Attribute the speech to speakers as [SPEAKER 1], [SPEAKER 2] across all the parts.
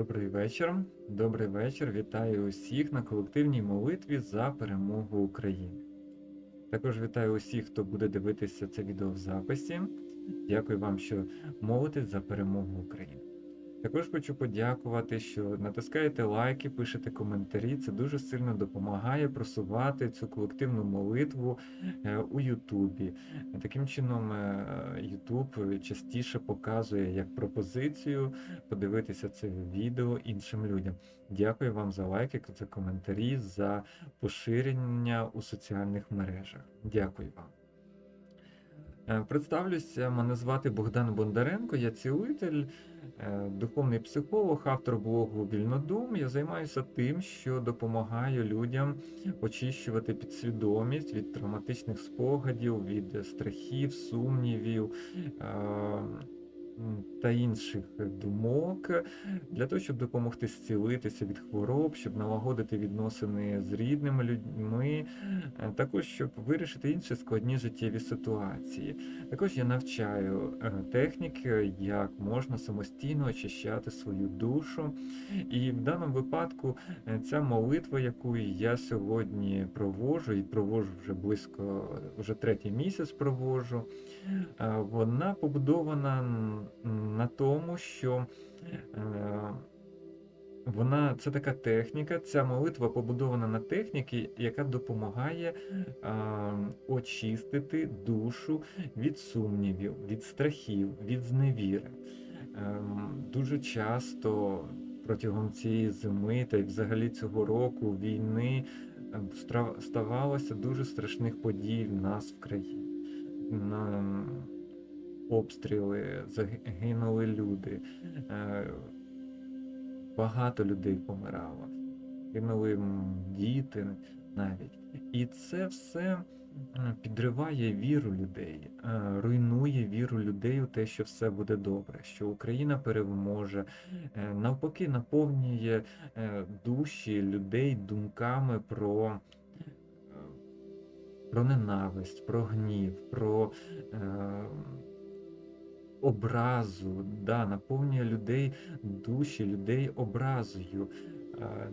[SPEAKER 1] Добрий вечір. Добрий вечір. Вітаю усіх на колективній молитві за перемогу України. Також вітаю усіх, хто буде дивитися це відео в записі. Дякую вам, що молитесь за перемогу України. Також хочу подякувати, що натискаєте лайки, пишете коментарі. Це дуже сильно допомагає просувати цю колективну молитву е, у Ютубі. Таким чином, е, Ютуб частіше показує як пропозицію подивитися це відео іншим людям. Дякую вам за лайки, за коментарі, за поширення у соціальних мережах. Дякую вам. Е, Представлюся, мене звати Богдан Бондаренко, я цілитель, е, духовний психолог, автор блогу Вільнодум. Я займаюся тим, що допомагаю людям очищувати підсвідомість від травматичних спогадів, від страхів, сумнівів е, та інших думок, для того, щоб допомогти зцілитися від хвороб, щоб налагодити відносини з рідними людьми, е, також щоб вирішити інші складні життєві ситуації. Також я навчаю е, техніки, як можна самостійно очищати свою душу. І в даному випадку е, ця молитва, яку я сьогодні проводжу, і проводжу вже близько, вже третій місяць проводжу, е, вона побудована на тому, що е, вона це така техніка, ця молитва побудована на техніці, яка допомагає а, очистити душу від сумнівів, від страхів, від зневіри. Ем, Дуже часто протягом цієї зими та й взагалі цього року війни ставалося дуже страшних подій в нас в країні. Обстріли, загинули люди. е, Багато людей помирало, гинули діти навіть. І це все підриває віру людей, е, руйнує віру людей у те, що все буде добре, що Україна переможе, е, навпаки, наповнює душі людей думками про, про ненависть, про гнів, про образу, да, наповнює людей душі, людей образою, е,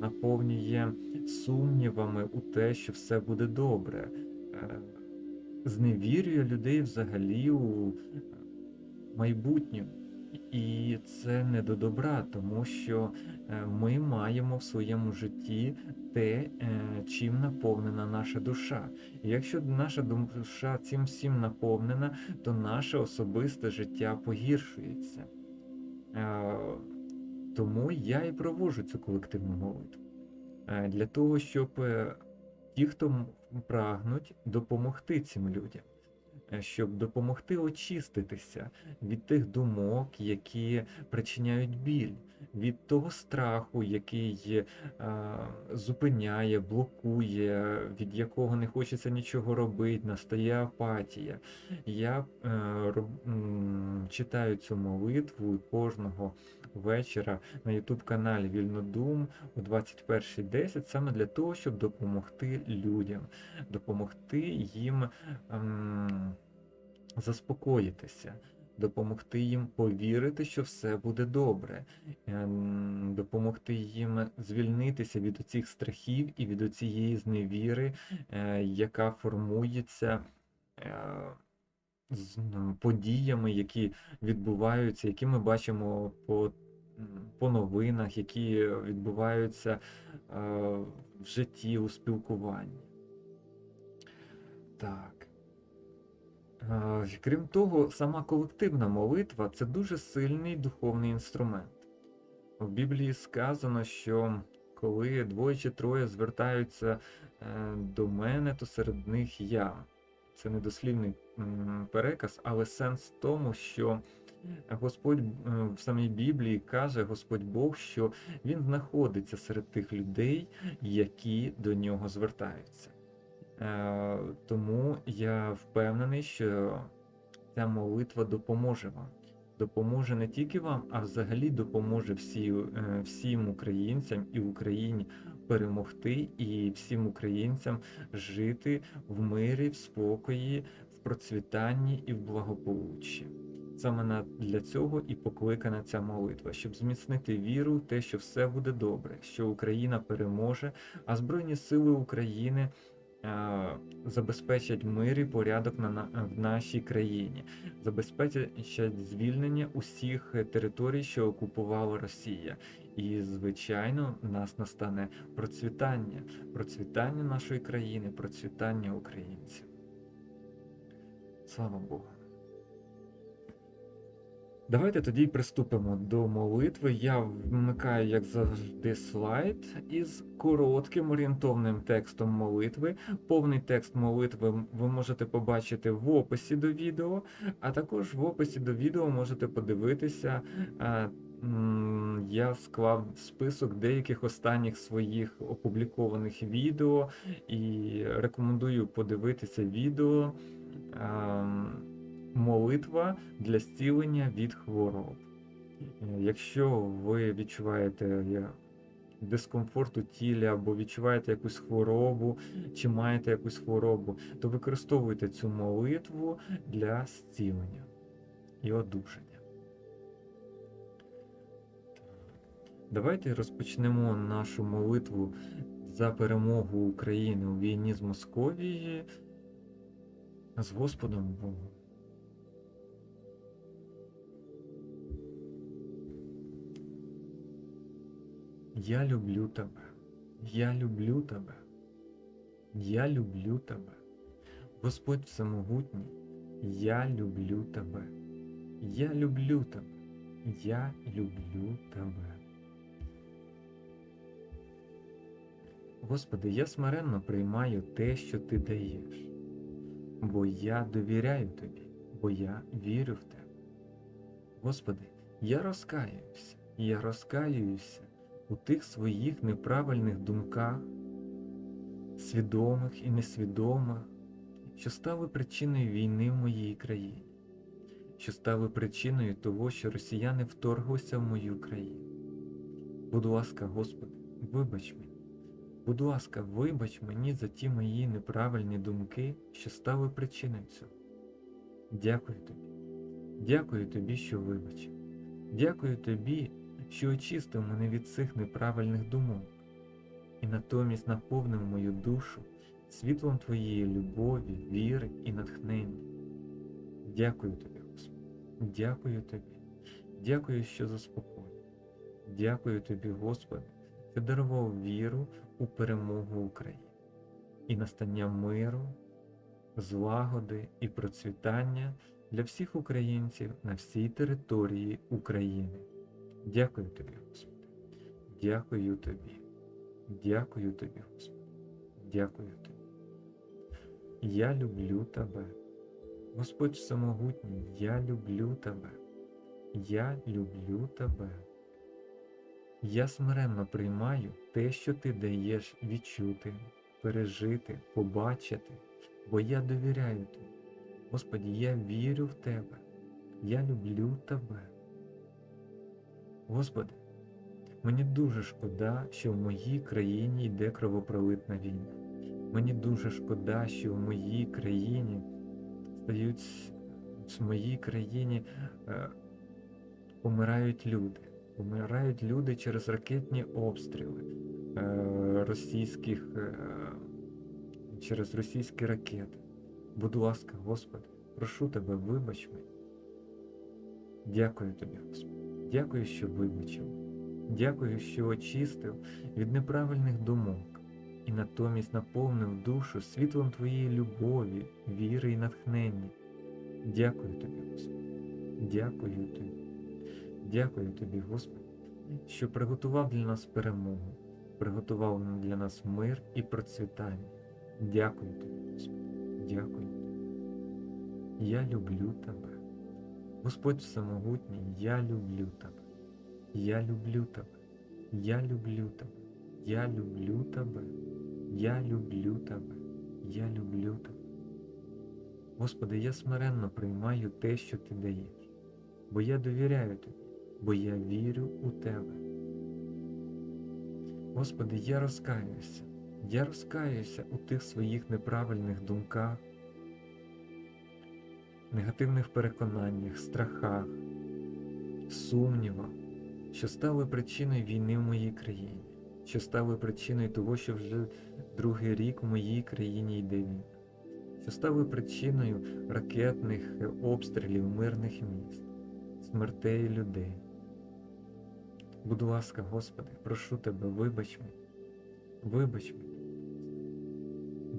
[SPEAKER 1] наповнює сумнівами у те, що все буде добре, е, зневірює людей взагалі у майбутнє. І це не до добра, тому що е, ми маємо в своєму житті те, е, чим наповнена наша душа. І якщо наша душа цим всім наповнена, то наше особисте життя погіршується. Е, Тому я і проводжу цю колективну молитву. Для того, щоб ті, хто прагнуть допомогти цим людям, щоб допомогти очиститися від тих думок, які причиняють біль, від того страху, який е, зупиняє, блокує, від якого не хочеться нічого робити, настає апатія. Я е, роб- читаю цю молитву кожного вечора на YouTube каналі Вільнодум о 21.10 саме для того, щоб допомогти людям, допомогти їм ем, заспокоїтися. Допомогти їм повірити, що все буде добре, ем, допомогти їм звільнитися від оцих страхів і від оцієї зневіри, е, яка формується е, з подіями, які відбуваються, які ми бачимо по, по новинах, які відбуваються е, в житті, у спілкуванні. Так. Е, Крім того, сама колективна молитва це дуже сильний духовний інструмент. В Біблії сказано, що коли двоє чи троє звертаються е, до мене, то серед них я. Це не дослівний переказ, але сенс в тому, що Господь е, в самій Біблії каже Господь Бог, що Він знаходиться серед тих людей, які до нього звертаються. Е, Тому я впевнений, що ця молитва допоможе вам. Допоможе не тільки вам, а взагалі допоможе всі, е, всім українцям і Україні перемогти, і всім українцям жити в мирі, в спокої, в процвітанні і в благополуччі. Саме для цього і покликана ця молитва, щоб зміцнити віру в те, що все буде добре, що Україна переможе, а Збройні Сили України забезпечать мир і порядок на, на, в нашій країні, забезпечать звільнення усіх територій, що окупувала Росія. І, звичайно, в нас настане процвітання, процвітання нашої країни, процвітання українців. Слава Богу. Давайте тоді приступимо до молитви. Я вмикаю, як завжди, слайд із коротким орієнтовним текстом молитви. Повний текст молитви ви можете побачити в описі до відео, а також в описі до відео можете подивитися. е, Я склав список деяких останніх своїх опублікованих відео і рекомендую подивитися відео. Молитва для зцілення від хвороб. Е, Якщо ви відчуваєте е, дискомфорт у тілі або відчуваєте якусь хворобу, чи маєте якусь хворобу, то використовуйте цю молитву для зцілення і одужання. Давайте розпочнемо нашу молитву за перемогу України у війні з Московією з Господом Богом. Я люблю тебе. Я люблю тебе. Я люблю тебе. Господь Всемогутній, я люблю тебе. Я люблю тебе. Я люблю тебе. Господи, я смиренно приймаю те, що Ти даєш, бо я довіряю Тобі, бо я вірю в Тебе. Господи, я розкаююся, я розкаююся у тих своїх неправильних думках, свідомих і несвідомих, що стали причиною війни в моїй країні, що стали причиною того, що росіяни вторглися в мою країну. Будь ласка, Господи, вибач мені. Будь ласка, вибач мені за ті мої неправильні думки, що стали причиною цього. Дякую тобі. Дякую тобі, що вибачив. Дякую тобі, що очистив мене від цих неправильних думок, і натомість наповнив мою душу світлом Твоєї любові, віри і натхнення. Дякую тобі, Господи. Дякую тобі. Дякую, що заспокоїв. Дякую тобі, Господи, що дарував віру у перемогу України і настання миру, злагоди і процвітання для всіх українців на всій території України. Дякую тобі, Господи. Дякую тобі. Дякую тобі, Господи. Дякую тобі. Я люблю тебе. Господь Всемогутній, я люблю тебе. Я люблю тебе. Я смиренно приймаю те, що ти даєш відчути, пережити, побачити, бо я довіряю тобі. Господі, я вірю в тебе. Я люблю тебе. Господи, мені дуже шкода, що в моїй країні йде кровопролитна війна. Мені дуже шкода, що в моїй країні стають в моїй країні е, помирають люди. Помирають люди через ракетні обстріли е, російських, е, через російські ракети. Будь ласка, Господи, прошу тебе, вибач мені. Дякую тобі, Господи. Дякую, що вибачив. Дякую, що очистив від неправильних думок і натомість наповнив душу світлом Твоєї любові, віри і натхнення. Дякую тобі, Господи. Дякую тобі. Дякую тобі, Господи, що приготував для нас перемогу, приготував для нас мир і процвітання. Дякую тобі, Господи. Дякую тобі. Я люблю тебе. Господь Всемогутній, я люблю тебе. Я люблю тебе. Я люблю тебе. Я люблю тебе. Я люблю тебе. Я люблю тебе. Господи, я смиренно приймаю те, що ти даєш, бо я довіряю тобі, бо я вірю у тебе. Господи, я розкаюся. Я розкаюся у тих своїх неправильних думках, негативних переконаннях, страхах, сумнівах, що стали причиною війни в моїй країні, що стали причиною того, що вже другий рік в моїй країні йде війна, що стали причиною ракетних обстрілів мирних міст, смертей людей. Будь ласка, Господи, прошу Тебе, вибач мені, вибач мені.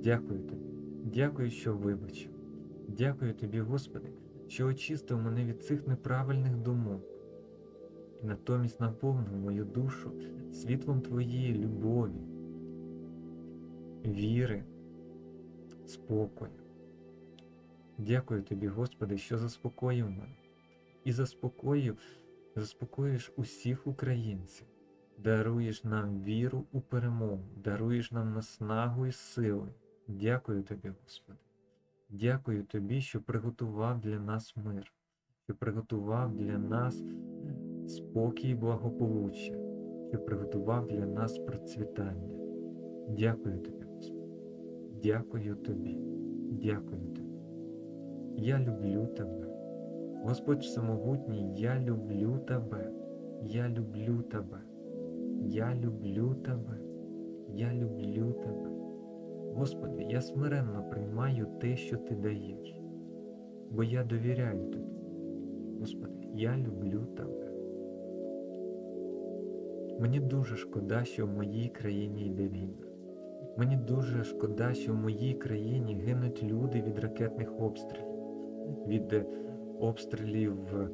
[SPEAKER 1] Дякую Тобі, дякую, що вибачив. Дякую Тобі, Господи, що очистив мене від цих неправильних думок і натомість наповнив мою душу світлом Твоєї любові, віри, спокою. Дякую Тобі, Господи, що заспокоїв мене і заспокоїв, заспокоїш усіх українців, даруєш нам віру у перемогу, даруєш нам наснагу і сили. Дякую Тобі, Господи. Дякую Тобі, що приготував для нас мир, що приготував для нас спокій і благополуччя, що приготував для нас процвітання. Дякую Тобі, Господи. Дякую Тобі, дякую Тобі. Я люблю Тебе. Господь Всемогутній, я люблю Тебе, я люблю Тебе, я люблю Тебе, я люблю Тебе. Господи, я смиренно приймаю те, що Ти даєш, бо я довіряю Тобі. Господи, я люблю Тебе. Мені дуже шкода, що в моїй країні йде війна. Мені дуже шкода, що в моїй країні гинуть люди від ракетних обстрілів, від е, обстрілів е,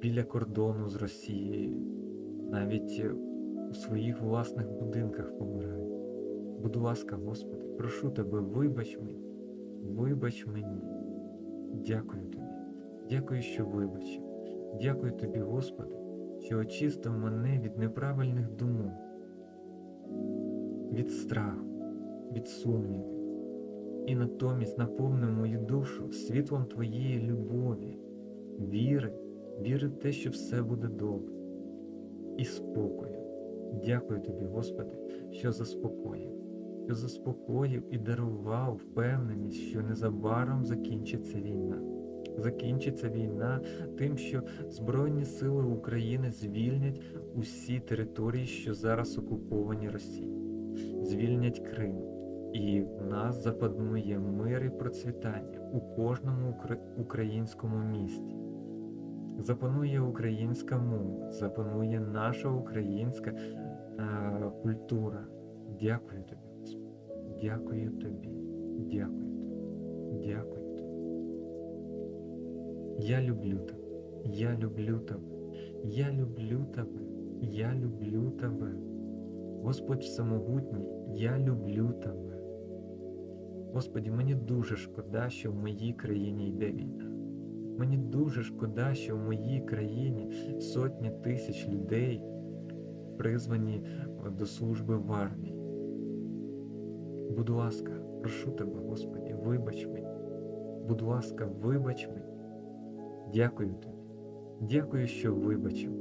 [SPEAKER 1] біля кордону з Росією, навіть е, у своїх власних будинках помирають. Будь ласка, Господи, прошу Тебе, вибач мені, вибач мені. Дякую Тобі, дякую, що вибачив. Дякую Тобі, Господи, що очистив мене від неправильних думок, від страху, від сумнівів, і натомість наповнив мою душу світлом Твоєї любові, віри, віри в те, що все буде добре, і спокою. Дякую Тобі, Господи, що заспокоїв, заспокоїв і дарував впевненість, що незабаром закінчиться війна. Закінчиться війна тим, що Збройні Сили України звільнять усі території, що зараз окуповані Росією, звільнять Крим, і в нас запанує мир і процвітання у кожному українському місті. Запанує українська мова, запанує наша українська е, культура. Дякую тобі. Дякую тобі, дякую тобі, дякую тобі. Я люблю тебе, я люблю тебе, я люблю тебе, я люблю тебе. Господь Всемогутній, я люблю тебе. Господі, мені дуже шкода, що в моїй країні йде війна. Мені дуже шкода, що в моїй країні сотні тисяч людей призвані до служби в армії. Будь ласка, прошу тебе, Господі, вибач мені. Будь ласка, вибач мені. Дякую тобі. Дякую, що вибачив.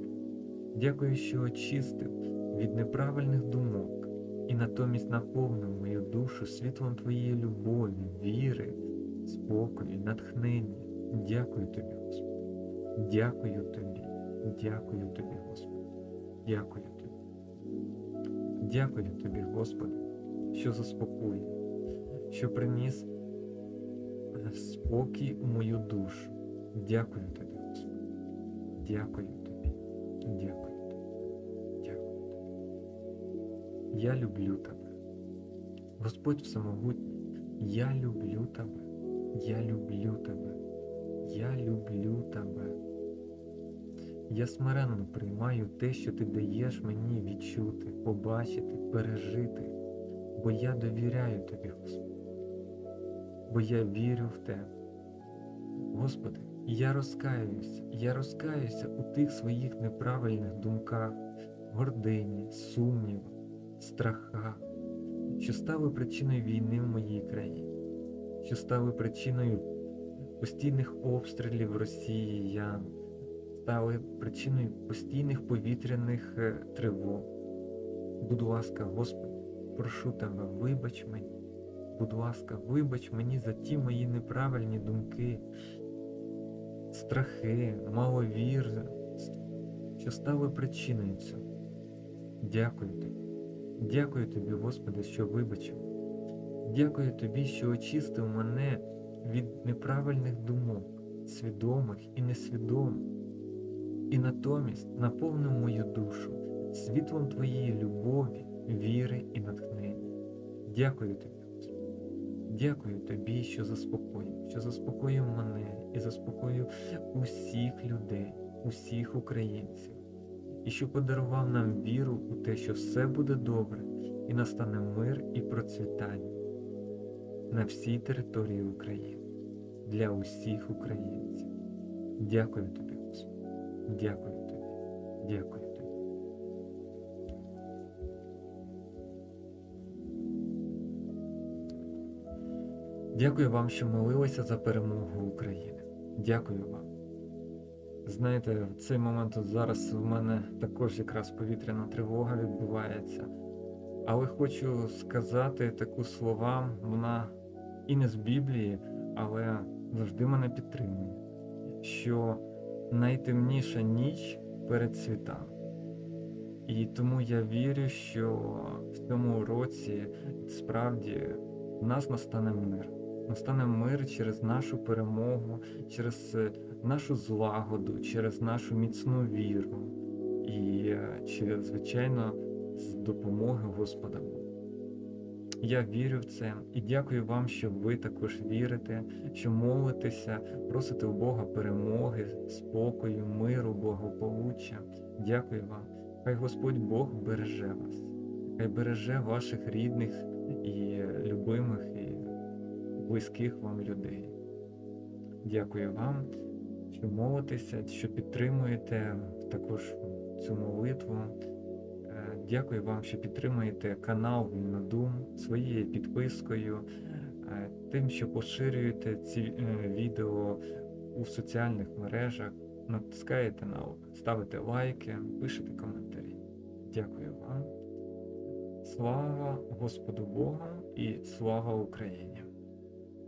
[SPEAKER 1] Дякую, що очистив від неправильних думок і натомість наповнив мою душу світлом твоєї любові, віри, спокою, натхнення. Дякую тобі, Господи. Дякую тобі. Дякую тобі, Господи. Дякую тобі. Дякую тобі, Господи, що заспокоїв, що приніс е, спокій у мою душу. Дякую тобі, Господи. Дякую тобі. Дякую тобі. Дякую тобі. Я люблю тебе. Господь Всемогутній, я люблю тебе. Я люблю тебе. Я люблю тебе. Я смиренно приймаю те, що ти даєш мені відчути, побачити, пережити, бо я довіряю тобі, Господи, бо я вірю в тебе. Господи, я розкаюся, я розкаюся у тих своїх неправильних думках, гордині, сумнівах, страхах, що стали причиною війни в моїй країні, що стали причиною постійних обстрілів росіян, стали причиною постійних повітряних е, тривог. Будь ласка, Господи, прошу тебе, вибач мені. Будь ласка, вибач мені за ті мої неправильні думки, страхи, маловірство, що стали причиною цього. Дякую тобі. Дякую тобі, Господи, що вибачив. Дякую тобі, що очистив мене від неправильних думок, свідомих і несвідомих, і натомість наповнив мою душу світлом Твоєї любові, віри і натхнення. Дякую тобі. Дякую тобі, що заспокоїв, що заспокоїв мене і заспокоїв усіх людей, усіх українців, і що подарував нам віру у те, що все буде добре, і настане мир і процвітання на всій території України для усіх українців. Дякую тобі, Господи. Дякую тобі. Дякую Дякую вам, що молилися за перемогу України. Дякую вам. Знаєте, в цей момент зараз в мене також якраз повітряна тривога відбувається. Але хочу сказати таку слова, вона і не з Біблії, але завжди мене підтримує, що найтемніша ніч перед світами. І тому я вірю, що в цьому році справді в нас настане мир. Настане мир через нашу перемогу, через е, нашу злагоду, через нашу міцну віру і е, через, звичайно, з допомоги Господа Я вірю в це і дякую вам, що ви також вірите, що молитеся, просите у Бога перемоги, спокою, миру, благополуччя. Дякую вам. Хай Господь Бог береже вас, хай береже ваших рідних і любимих, і близьких вам людей. Дякую вам, що молитеся, що підтримуєте також цю молитву. Е, Дякую вам, що підтримуєте канал Вільнодум своєю підпискою, е, тим, що поширюєте ці е, відео у соціальних мережах, натискаєте на ставите лайки, пишете коментарі. Дякую вам. Слава Господу Богу і слава Україні!